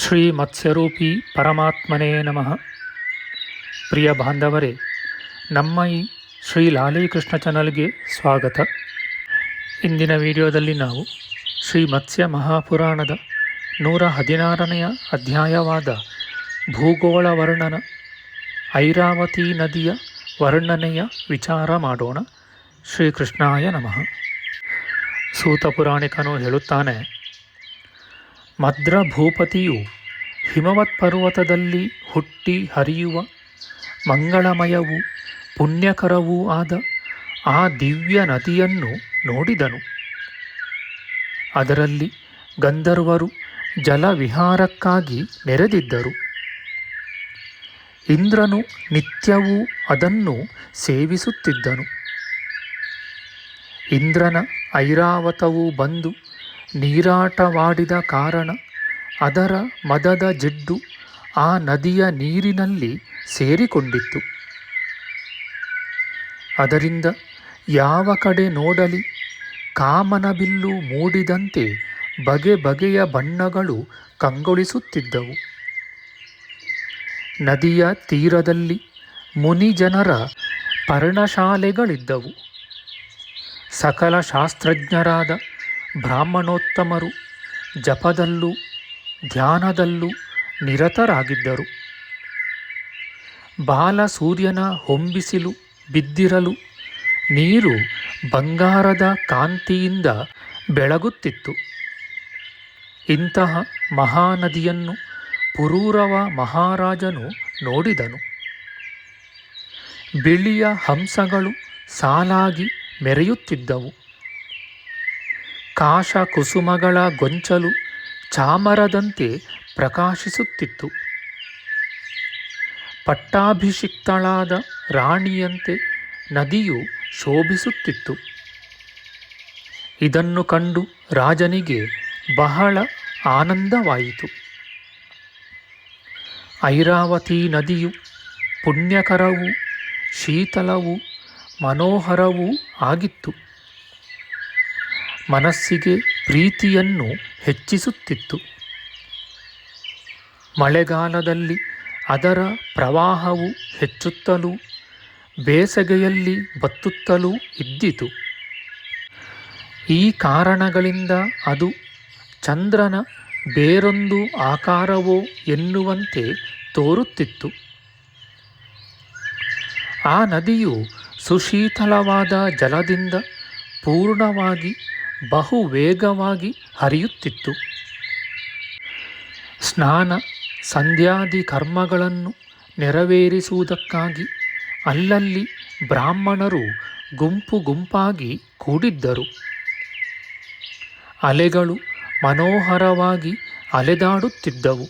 ಶ್ರೀ ಮತ್ಸ್ಯರೂಪಿ ಪರಮಾತ್ಮನೇ ನಮಃ. ಪ್ರಿಯ ಬಾಂಧವರೇ, ನಮ್ಮ ಈ ಶ್ರೀ ಲಾಲೀಕೃಷ್ಣ ಚಾನಲ್ಗೆ ಸ್ವಾಗತ. ಇಂದಿನ ವಿಡಿಯೋದಲ್ಲಿ ನಾವು ಶ್ರೀ ಮತ್ಸ್ಯ ಮಹಾಪುರಾಣದ ನೂರ ಹದಿನಾರನೆಯ ಅಧ್ಯಾಯವಾದ ಭೂಗೋಳ ವರ್ಣನ ಐರಾವತಿ ನದಿಯ ವರ್ಣನೆಯ ವಿಚಾರ ಮಾಡೋಣ. ಶ್ರೀಕೃಷ್ಣಾಯ ನಮಃ. ಸೂತ ಪುರಾಣಿಕನು ಹೇಳುತ್ತಾನೆ ಮದ್ರ ಭೂಪತಿಯು ಹಿಮವತ್ ಪರ್ವತದಲ್ಲಿ ಹುಟ್ಟಿ ಹರಿಯುವ ಮಂಗಳಮಯವೂ ಪುಣ್ಯಕರವೂ ಆದ ಆ ದಿವ್ಯ ನದಿಯನ್ನು ನೋಡಿದನು. ಅದರಲ್ಲಿ ಗಂಧರ್ವರು ಜಲವಿಹಾರಕ್ಕಾಗಿ ನೆರೆದಿದ್ದರು. ಇಂದ್ರನು ನಿತ್ಯವೂ ಅದನ್ನು ಸೇವಿಸುತ್ತಿದ್ದನು. ಇಂದ್ರನ ಐರಾವತವು ಬಂದು ನೀರಾಟವಾಡಿದ ಕಾರಣ ಅದರ ಮದದ ಜಿಡ್ಡು ಆ ನದಿಯ ನೀರಿನಲ್ಲಿ ಸೇರಿಕೊಂಡಿತ್ತು. ಅದರಿಂದ ಯಾವ ಕಡೆ ನೋಡಲಿ ಕಾಮನಬಿಲ್ಲು ಮೂಡಿದಂತೆ ಬಗೆ ಬಗೆಯ ಬಣ್ಣಗಳು ಕಂಗೊಳಿಸುತ್ತಿದ್ದವು. ನದಿಯ ತೀರದಲ್ಲಿ ಮುನಿಜನರ ಪರ್ಣಶಾಲೆಗಳಿದ್ದವು. ಸಕಲ ಶಾಸ್ತ್ರಜ್ಞರಾದ ಬ್ರಾಹ್ಮಣೋತ್ತಮರು ಜಪದಲ್ಲೂ ಧ್ಯಾನದಲ್ಲೂ ನಿರತರಾಗಿದ್ದರು. ಬಾಲ ಸೂರ್ಯನ ಹೊಂಬಿಸಿಲು ಬಿದ್ದಿರಲು ನೀರು ಬಂಗಾರದ ಕಾಂತಿಯಿಂದ ಬೆಳಗುತ್ತಿತ್ತು. ಇಂತಹ ಮಹಾನದಿಯನ್ನು ಪುರೂರವ ಮಹಾರಾಜನು ನೋಡಿದನು. ಬಿಳಿಯ ಹಂಸಗಳು ಸಾಲಾಗಿ ಮೆರೆಯುತ್ತಿದ್ದವು. ಕಾಶ ಕುಸುಮಗಳ ಗೊಂಚಲು ಚಾಮರದಂತೆ ಪ್ರಕಾಶಿಸುತ್ತಿತ್ತು. ಪಟ್ಟಾಭಿಷಿಕ್ತಳಾದ ರಾಣಿಯಂತೆ ನದಿಯು ಶೋಭಿಸುತ್ತಿತ್ತು. ಇದನ್ನು ಕಂಡು ರಾಜನಿಗೆ ಬಹಳ ಆನಂದವಾಯಿತು. ಐರಾವತಿ ನದಿಯು ಪುಣ್ಯಕರವೂ ಶೀತಲವೂ ಮನೋಹರವೂ ಆಗಿತ್ತು. ಮನಸ್ಸಿಗೆ ಪ್ರೀತಿಯನ್ನು ಹೆಚ್ಚಿಸುತ್ತಿತ್ತು. ಮಳೆಗಾಲದಲ್ಲಿ ಅದರ ಪ್ರವಾಹವು ಹೆಚ್ಚುತ್ತಲೂ, ಬೇಸಗೆಯಲ್ಲಿ ಬತ್ತುತ್ತಲೂ ಇದ್ದಿತು. ಈ ಕಾರಣಗಳಿಂದ ಅದು ಚಂದ್ರನ ಬೇರೊಂದು ಆಕಾರವೋ ಎನ್ನುವಂತೆ ತೋರುತ್ತಿತ್ತು. ಆ ನದಿಯು ಸುಶೀತಲವಾದ ಜಲದಿಂದ ಪೂರ್ಣವಾಗಿ ಬಹು ವೇಗವಾಗಿ ಹರಿಯುತ್ತಿತ್ತು. ಸ್ನಾನ, ಸಂಧ್ಯಾದಿ ಕರ್ಮಗಳನ್ನು ನೆರವೇರಿಸುವುದಕ್ಕಾಗಿ ಅಲ್ಲಲ್ಲಿ ಬ್ರಾಹ್ಮಣರು ಗುಂಪು ಗುಂಪಾಗಿ ಕೂಡಿದ್ದರು. ಅಲೆಗಳು ಮನೋಹರವಾಗಿ ಅಲೆದಾಡುತ್ತಿದ್ದವು.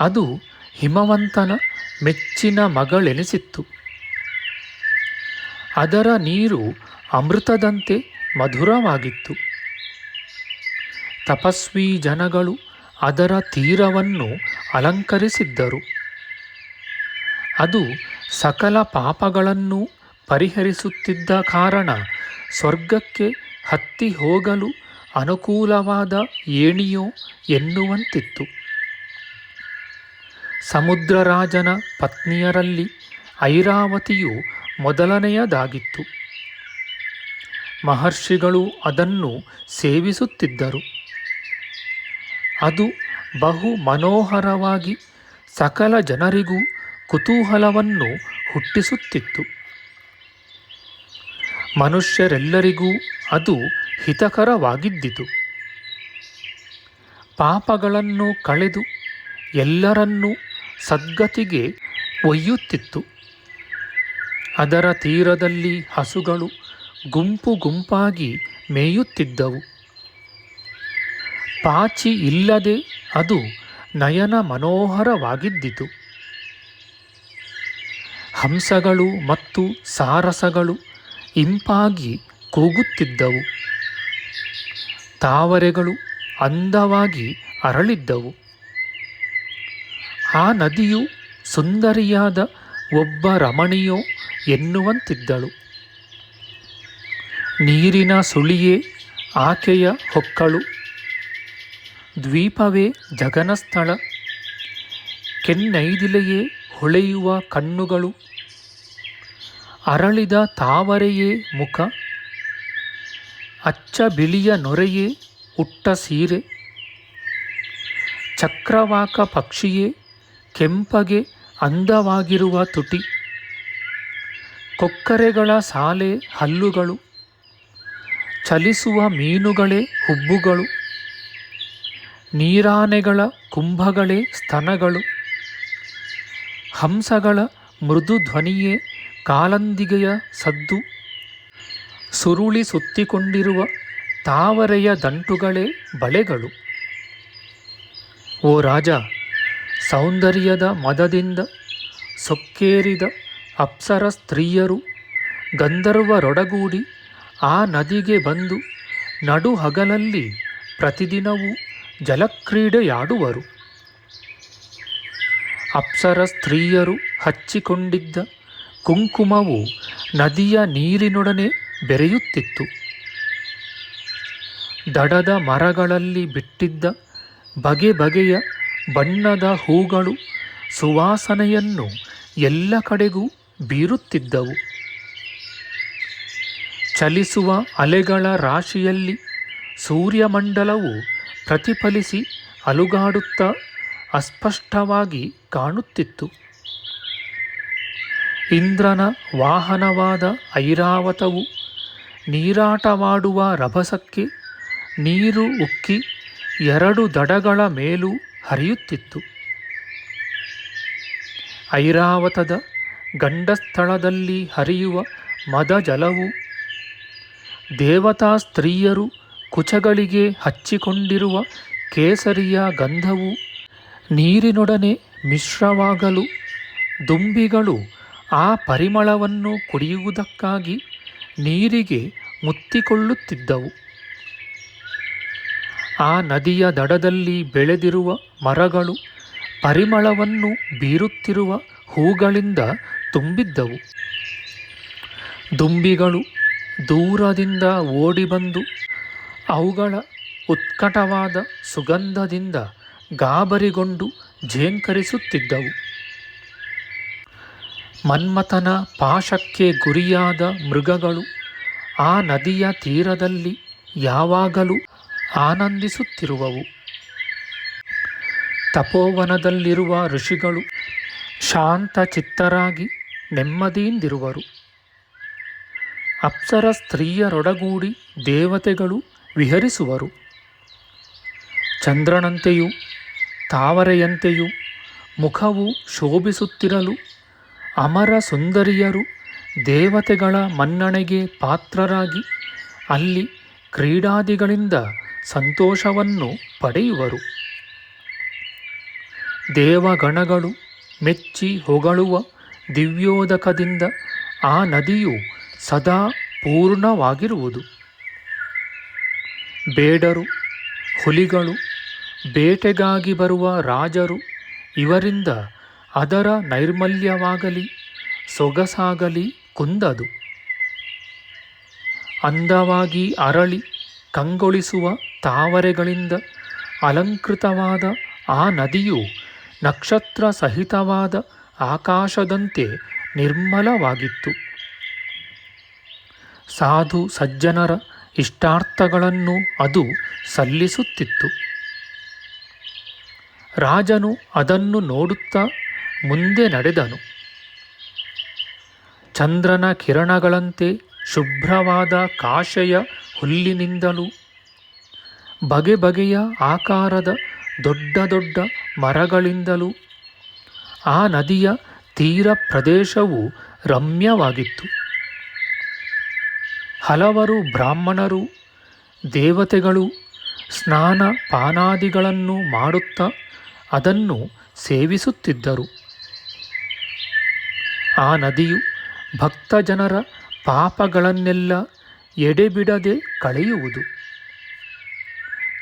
ಅದು ಹಿಮವಂತನ ಮೆಚ್ಚಿನ ಮಗಳೆನಿಸಿತ್ತು. ಅದರ ನೀರು ಅಮೃತದಂತೆ ಮಧುರವಾಗಿತ್ತು. ತಪಸ್ವಿ ಜನಗಳು ಅದರ ತೀರವನ್ನು ಅಲಂಕರಿಸಿದ್ದರು. ಅದು ಸಕಲ ಪಾಪಗಳನ್ನು ಪರಿಹರಿಸುತ್ತಿದ್ದ ಕಾರಣ ಸ್ವರ್ಗಕ್ಕೆ ಹತ್ತಿ ಹೋಗಲು ಅನುಕೂಲವಾದ ಏಣಿಯೋ ಎನ್ನುವಂತಿತ್ತು. ಸಮುದ್ರರಾಜನ ಪತ್ನಿಯರಲ್ಲಿ ಐರಾವತಿಯು ಮೊದಲನೆಯದಾಗಿತ್ತು. ಮಹರ್ಷಿಗಳು ಅದನ್ನು ಸೇವಿಸುತ್ತಿದ್ದರು. ಅದು ಬಹು ಮನೋಹರವಾಗಿ ಸಕಲ ಜನರಿಗೂ ಕುತೂಹಲವನ್ನು ಹುಟ್ಟಿಸುತ್ತಿತ್ತು. ಮನುಷ್ಯರೆಲ್ಲರಿಗೂ ಅದು ಹಿತಕರವಾಗಿದ್ದಿತು. ಪಾಪಗಳನ್ನು ಕಳೆದು ಎಲ್ಲರನ್ನೂ ಸದ್ಗತಿಗೆ ಒಯ್ಯುತ್ತಿತ್ತು. ಅದರ ತೀರದಲ್ಲಿ ಹಸುಗಳು ಗುಂಪು ಗುಂಪಾಗಿ ಮೇಯುತ್ತಿದ್ದವು. ಪಾಚಿ ಇಲ್ಲದೆ ಅದು ನಯನ ಮನೋಹರವಾಗಿದ್ದಿತು. ಹಂಸಗಳು ಮತ್ತು ಸಾರಸಗಳು ಇಂಪಾಗಿ ಕೂಗುತ್ತಿದ್ದವು. ತಾವರೆಗಳು ಅಂದವಾಗಿ ಅರಳಿದ್ದವು. ಆ ನದಿಯು ಸುಂದರಿಯಾದ ಒಬ್ಬ ರಮಣಿಯೋ ಎನ್ನುವಂತಿದ್ದಳು. ನೀರಿನ ಸುಳಿಯೇ ಆಕೆಯ ಹೊಕ್ಕಳು. ದ್ವೀಪವೇ ಜಗನಸ್ಥಳ. ಕೆನ್ನೈದಿಲೆಯೇ ಹೊಳೆಯುವ ಕಣ್ಣುಗಳು. ಅರಳಿದ ತಾವರೆಯೇ ಮುಖ. ಅಚ್ಚ ಬಿಳಿಯ ನೊರೆಯೇ ಉಟ್ಟ ಸೀರೆ. ಚಕ್ರವಾಕ ಪಕ್ಷಿಯೇ ಕೆಂಪಗೆ ಅಂದವಾಗಿರುವ ತುಟಿ. ಕೊಕ್ಕರೆಗಳ ಸಾಲೆ ಹಲ್ಲುಗಳು. ಚಲಿಸುವ ಮೀನುಗಳೇ ಹುಬ್ಬುಗಳು, ನೀರಾನೆಗಳ ಕುಂಭಗಳೇ ಸ್ತನಗಳು, ಹಂಸಗಳ ಮೃದು ಧ್ವನಿಯೇ ಕಾಲಂದಿಗೆಯ ಸದ್ದು, ಸುರುಳಿ ಸುತ್ತಿಕೊಂಡಿರುವ ತಾವರೆಯ ದಂಟುಗಳೇ ಬಳೆಗಳು. ಓ ರಾಜ, ಸೌಂದರ್ಯದ ಮದದಿಂದ ಸೊಕ್ಕೇರಿದ ಅಪ್ಸರ ಸ್ತ್ರೀಯರು ಗಂಧರ್ವರೊಡಗೂಡಿ ಆ ನದಿಗೆ ಬಂದು ನಡು ಹಗಲಲ್ಲಿ ಪ್ರತಿದಿನವೂ ಜಲಕ್ರೀಡೆಯಾಡುವರು. ಅಪ್ಸರ ಸ್ತ್ರೀಯರು ಹಚ್ಚಿಕೊಂಡಿದ್ದ ಕುಂಕುಮವು ನದಿಯ ನೀರಿನೊಡನೆ ಬೆರೆಯುತ್ತಿತ್ತು. ದಡದ ಮರಗಳಲ್ಲಿ ಬಿಟ್ಟಿದ್ದ ಬಗೆ ಬಗೆಯ ಬಣ್ಣದ ಹೂಗಳು ಸುವಾಸನೆಯನ್ನು ಎಲ್ಲ ಕಡೆಗೂ ಬೀರುತ್ತಿದ್ದವು. ಚಲಿಸುವ ಅಲೆಗಳ ರಾಶಿಯಲ್ಲಿ ಸೂರ್ಯಮಂಡಲವು ಪ್ರತಿಫಲಿಸಿ ಅಲುಗಾಡುತ್ತಾ ಅಸ್ಪಷ್ಟವಾಗಿ ಕಾಣುತ್ತಿತ್ತು. ಇಂದ್ರನ ವಾಹನವಾದ ಐರಾವತವು ನೀರಾಟವಾಡುವ ರಭಸಕ್ಕೆ ನೀರು ಉಕ್ಕಿ ಎರಡು ದಡಗಳ ಮೇಲೂ ಹರಿಯುತ್ತಿತ್ತು. ಐರಾವತದ ಗಂಡಸ್ಥಳದಲ್ಲಿ ಹರಿಯುವ ಮದ ಜಲವು ದೇವತಾ ಸ್ತ್ರೀಯರು ಕುಚಗಳಿಗೆ ಹಚ್ಚಿಕೊಂಡಿರುವ ಕೇಸರಿಯ ಗಂಧವು ನೀರಿನೊಡನೆ ಮಿಶ್ರವಾಗಲು ದುಂಬಿಗಳು ಆ ಪರಿಮಳವನ್ನು ಕುಡಿಯುವುದಕ್ಕಾಗಿ ನೀರಿಗೆ ಮುತ್ತಿಕೊಳ್ಳುತ್ತಿದ್ದವು. ಆ ನದಿಯ ದಡದಲ್ಲಿ ಬೆಳೆದಿರುವ ಮರಗಳು ಪರಿಮಳವನ್ನು ಬೀರುತ್ತಿರುವ ಹೂಗಳಿಂದ ತುಂಬಿದ್ದವು. ದುಂಬಿಗಳು ದೂರದಿಂದ ಓಡಿಬಂದು ಅವುಗಳ ಉತ್ಕಟವಾದ ಸುಗಂಧದಿಂದ ಗಾಬರಿಗೊಂಡು ಝೇಂಕರಿಸುತ್ತಿದ್ದವು ಮನ್ಮಥನ ಪಾಶಕ್ಕೆ ಗುರಿಯಾದ ಮೃಗಗಳು ಆ ನದಿಯ ತೀರದಲ್ಲಿ ಯಾವಾಗಲೂ ಆನಂದಿಸುತ್ತಿರುವವು. ತಪೋವನದಲ್ಲಿರುವ ಋಷಿಗಳು ಶಾಂತ ಚಿತ್ತರಾಗಿ ನೆಮ್ಮದಿಯಿಂದಿರುವರು. ಅಪ್ಸರ ಸ್ತ್ರೀಯರೊಡಗೂಡಿ ದೇವತೆಗಳು ವಿಹರಿಸುವರು. ಚಂದ್ರನಂತೆಯೂ ತಾವರೆಯಂತೆಯೂ ಮುಖವು ಶೋಭಿಸುತ್ತಿರಲು ಅಮರ ಸುಂದರಿಯರು ದೇವತೆಗಳ ಮನ್ನಣೆಗೆ ಪಾತ್ರರಾಗಿ ಅಲ್ಲಿ ಕ್ರೀಡಾದಿಗಳಿಂದ ಸಂತೋಷವನ್ನು ಪಡೆಯುವರು. ದೇವಗಣಗಳು ಮೆಚ್ಚಿ ಹೊಗಳುವ ದಿವ್ಯೋದಕದಿಂದ ಆ ನದಿಯು ಸದಾ ಪೂರ್ಣವಾಗಿರುವುದು. ಬೇಡರು, ಹುಲಿಗಳು, ಬೇಟೆಗಾಗಿ ಬರುವ ರಾಜರು ಇವರಿಂದ ಅದರ ನೈರ್ಮಲ್ಯವಾಗಲಿ, ಸೊಗಸಾಗಲಿ ಕುಂದದು. ಅಂದವಾಗಿ ಅರಳಿ ಕಂಗೊಳಿಸುವ ತಾವರೆಗಳಿಂದ ಅಲಂಕೃತವಾದ ಆ ನದಿಯು ನಕ್ಷತ್ರ ಸಹಿತವಾದ ಆಕಾಶದಂತೆ ನಿರ್ಮಲವಾಗಿತ್ತು. ಸಾಧು ಸಜ್ಜನರ ಇಷ್ಟಾರ್ಥಗಳನ್ನು ಅದು ಸಲ್ಲಿಸುತ್ತಿತ್ತು. ರಾಜನು ಅದನ್ನು ನೋಡುತ್ತಾ ಮುಂದೆ ನಡೆದನು. ಚಂದ್ರನ ಕಿರಣಗಳಂತೆ ಶುಭ್ರವಾದ ಕಾಶೆಯ ಹುಲ್ಲಿನಿಂದಲೂ ಬಗೆ ಬಗೆಯ ಆಕಾರದ ದೊಡ್ಡ ದೊಡ್ಡ ಮರಗಳಿಂದಲೂ ಆ ನದಿಯ ತೀರ ಪ್ರದೇಶವು ರಮ್ಯವಾಗಿತ್ತು. ಹಲವರು ಬ್ರಾಹ್ಮಣರು, ದೇವತೆಗಳು ಸ್ನಾನ ಪಾನಾದಿಗಳನ್ನು ಮಾಡುತ್ತಾ ಅದನ್ನು ಸೇವಿಸುತ್ತಿದ್ದರು. ಆ ನದಿಯು ಭಕ್ತಜನರ ಪಾಪಗಳನ್ನೆಲ್ಲ ಎಡೆಬಿಡದೆ ಕಳೆಯುವುದು.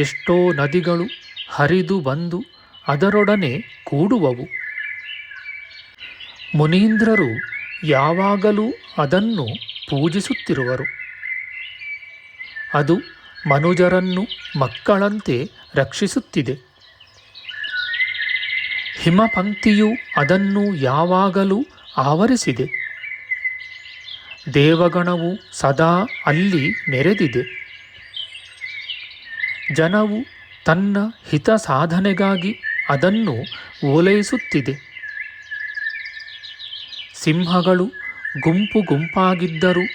ಎಷ್ಟೋ ನದಿಗಳು ಹರಿದು ಬಂದು ಅದರೊಡನೆ ಕೂಡುವವು. ಮುನೀಂದ್ರರು ಯಾವಾಗಲೂ ಅದನ್ನು ಪೂಜಿಸುತ್ತಿರುವರು. ಅದು ಮನುಜರನ್ನು ಮಕ್ಕಳಂತೆ ರಕ್ಷಿಸುತ್ತಿದೆ. ಹಿಮಪಂಕ್ತಿಯು ಅದನ್ನು ಯಾವಾಗಲೂ ಆವರಿಸಿದೆ. ದೇವಗಣವು ಸದಾ ಅಲ್ಲಿ ನೆರೆದಿದೆ. ಜನವು ತನ್ನ ಹಿತ ಸಾಧನೆಗಾಗಿ ಅದನ್ನು ಓಲೈಸುತ್ತಿದೆ. ಸಿಂಹಗಳು ಗುಂಪು ಗುಂಪಾಗಿದ್ದರೂ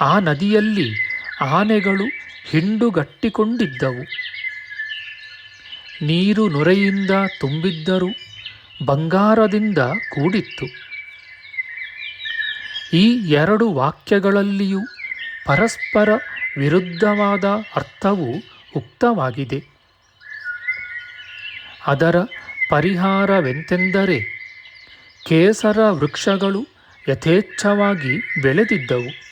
ಆ ನದಿಯಲ್ಲಿ ಆನೆಗಳು ಹಿಂಡುಗಟ್ಟಿಕೊಂಡಿದ್ದವು. ನೀರು ನೊರೆಯಿಂದ ತುಂಬಿದ್ದರೂ ಬಂಗಾರದಿಂದ ಕೂಡಿತ್ತು. ಈ ಎರಡು ವಾಕ್ಯಗಳಲ್ಲಿಯೂ ಪರಸ್ಪರ ವಿರುದ್ಧವಾದ ಅರ್ಥವು ಉಕ್ತವಾಗಿದೆ. ಅದರ ಪರಿಹಾರವೆಂತೆಂದರೆ ಕೇಸರ ವೃಕ್ಷಗಳು ಯಥೇಚ್ಛವಾಗಿ ಬೆಳೆದಿದ್ದವು.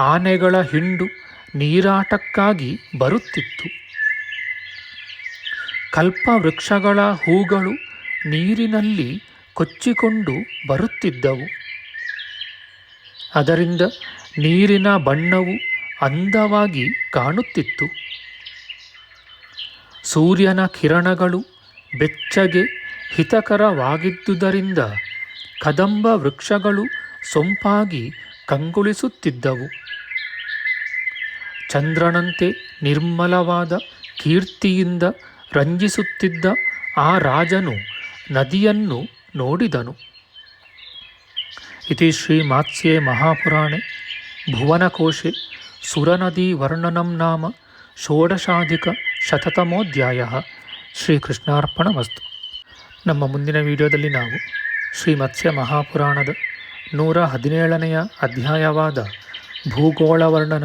ಆನೆಗಳ ಹಿಂಡು ನೀರಾಟಕ್ಕಾಗಿ ಬರುತ್ತಿತ್ತು. ಕಲ್ಪವೃಕ್ಷಗಳ ಹೂಗಳು ನೀರಿನಲ್ಲಿ ಕೊಚ್ಚಿಕೊಂಡು ಬರುತ್ತಿದ್ದವು. ಅದರಿಂದ ನೀರಿನ ಬಣ್ಣವು ಅಂದವಾಗಿ ಕಾಣುತ್ತಿತ್ತು. ಸೂರ್ಯನ ಕಿರಣಗಳು ಬೆಚ್ಚಗೆ ಹಿತಕರವಾಗಿದ್ದುದರಿಂದ ಕದಂಬ ವೃಕ್ಷಗಳು ಸೊಂಪಾಗಿ ಕಂಗೊಳಿಸುತ್ತಿದ್ದವು. ಚಂದ್ರನಂತೆ ನಿರ್ಮಲವಾದ ಕೀರ್ತಿಯಿಂದ ರಂಜಿಸುತ್ತಿದ್ದ ಆ ರಾಜನು ನದಿಯನ್ನು ನೋಡಿದನು. ಇತಿ ಶ್ರೀ ಮಾತ್ಸ್ಯೆ ಮಹಾಪುರಾಣೆ, ಭುವನಕೋಶೆ, ಸುರನದಿ ವರ್ಣನಂ ನಾಮ, ಷೋಡಶಾಧಿಕ ಶತತಮೋಧ್ಯಾಯ. ಶ್ರೀಕೃಷ್ಣಾರ್ಪಣ ವಸ್ತು ನಮ್ಮ ಮುಂದಿನ ವಿಡಿಯೋದಲ್ಲಿ ನಾವು ಶ್ರೀ ಮತ್ಸ್ಯ ಮಹಾಪುರಾಣದ ನೂರ ಹದಿನೇಳನೆಯ ಅಧ್ಯಾಯವಾದ ಭೂಗೋಳವರ್ಣನ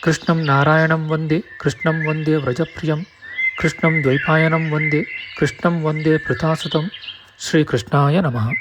கிருஷ்ணம் நாராயணம் வந்தே கிருஷ்ணம் வந்தே விரஜப்பிரியம் கிருஷ்ணம் துவைபாயனம் வந்தே கிருஷ்ணம் வந்தே பிரிதாசுதம். ஸ்ரீகிருஷ்ணாய நம.